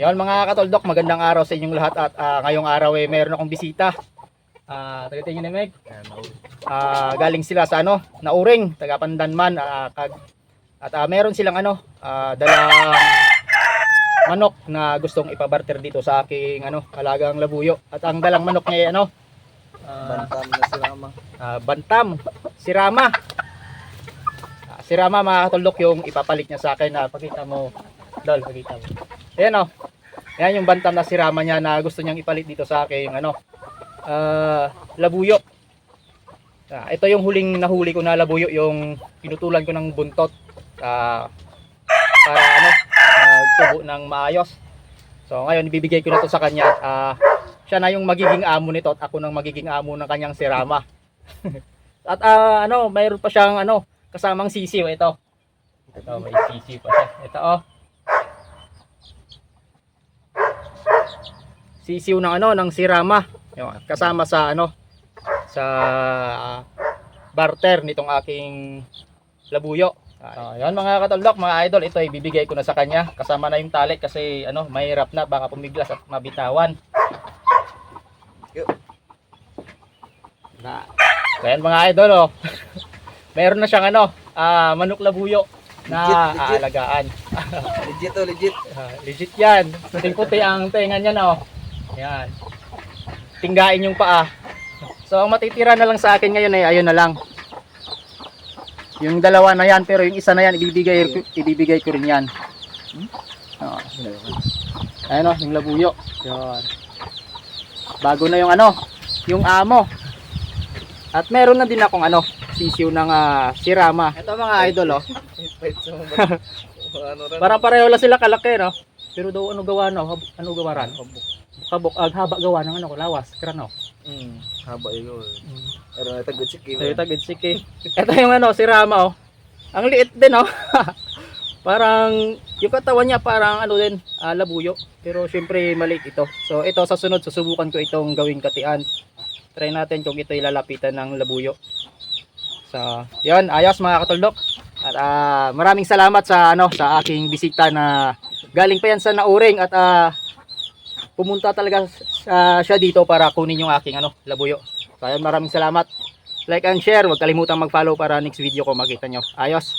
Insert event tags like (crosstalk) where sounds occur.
Yon mga katoldok, magandang araw sa inyong lahat at ah, ngayong araw eh meron akong bisita. Ah, uh, taga ni Meg. Ah, galing sila sa ano, Nauring, taga Pandanman ah, kag at ah, meron silang ano, ah, dalang manok na gustong ipabarter dito sa aking ano, alagang labuyo. At ang dalang manok niya ay ano, ah, Bantam na si Rama. Ah, bantam, si Rama. Ah, si Rama mga katuldok yung ipapalit niya sa akin na pakita mo. Dol, pakita mo. Ayan o. Ayan yung bantam na si Rama niya na gusto niyang ipalit dito sa akin yung ano. ah, labuyo. Ah, ito yung huling nahuli ko na labuyo yung pinutulan ko ng buntot. Ah, para ano, ah, tubo ng maayos. So ngayon ibibigay ko na to sa kanya. Ah, siya na yung magiging amo nito at ako nang magiging amo ng kanyang si Rama. (laughs) at ah, ano, mayroon pa siyang ano, kasamang sisiw ito. Ito, may sisiw pa siya. Ito oh. Sisiw ng ano, ng si Rama. Yung, kasama sa ano, sa ah, barter nitong aking labuyo. Ah, yan mga kataldok, mga idol, ito ibibigay ko na sa kanya. Kasama na yung tali kasi ano, mahirap na baka pumiglas at mabitawan. Na. Ayan mga idol oh. (laughs) Meron na siyang ano, ah, manok labuyo na Legit, legit. aalagaan. (laughs) Legit to, legit. Ah, legit yan. Puting-puti ang tenga niya no. Yan. Tinggain yung paa. So ang matitira na lang sa akin ngayon ay ayun na lang. Yung dalawa na yan pero yung isa na yan ibibigay ibibigay ko rin yan. Oh. Ayun oh, yung labuyo. Yan. Bago na yung ano, yung amo. At meron na din akong ano, sisiw ng ah, sirama. Ito mga idol oh. (laughs) Parang pareho lang sila kalaki, no? Pero daw ano gawa no? Ano gawa ran? Kabok, ag haba gawa ng ano ko, lawas, krano. Hmm, haba yun. Pero ito good si Kim. Ito tagid sige. Ito yung ano, si Rama oh. Ang liit din oh. (laughs) parang yung katawan niya parang ano din, ah, labuyo. Pero syempre maliit ito. So ito sa sunod susubukan ko itong gawing katian. Try natin kung ito ilalapitan ng labuyo. So, 'yon, ayos mga katuldok. At ah, maraming salamat sa ano sa aking bisita na galing pa yan sa Nauring at ah, pumunta talaga sa, siya dito para kunin yung aking ano labuyo. So, ayun, maraming salamat. Like and share, huwag kalimutang mag-follow para next video ko makita nyo. Ayos!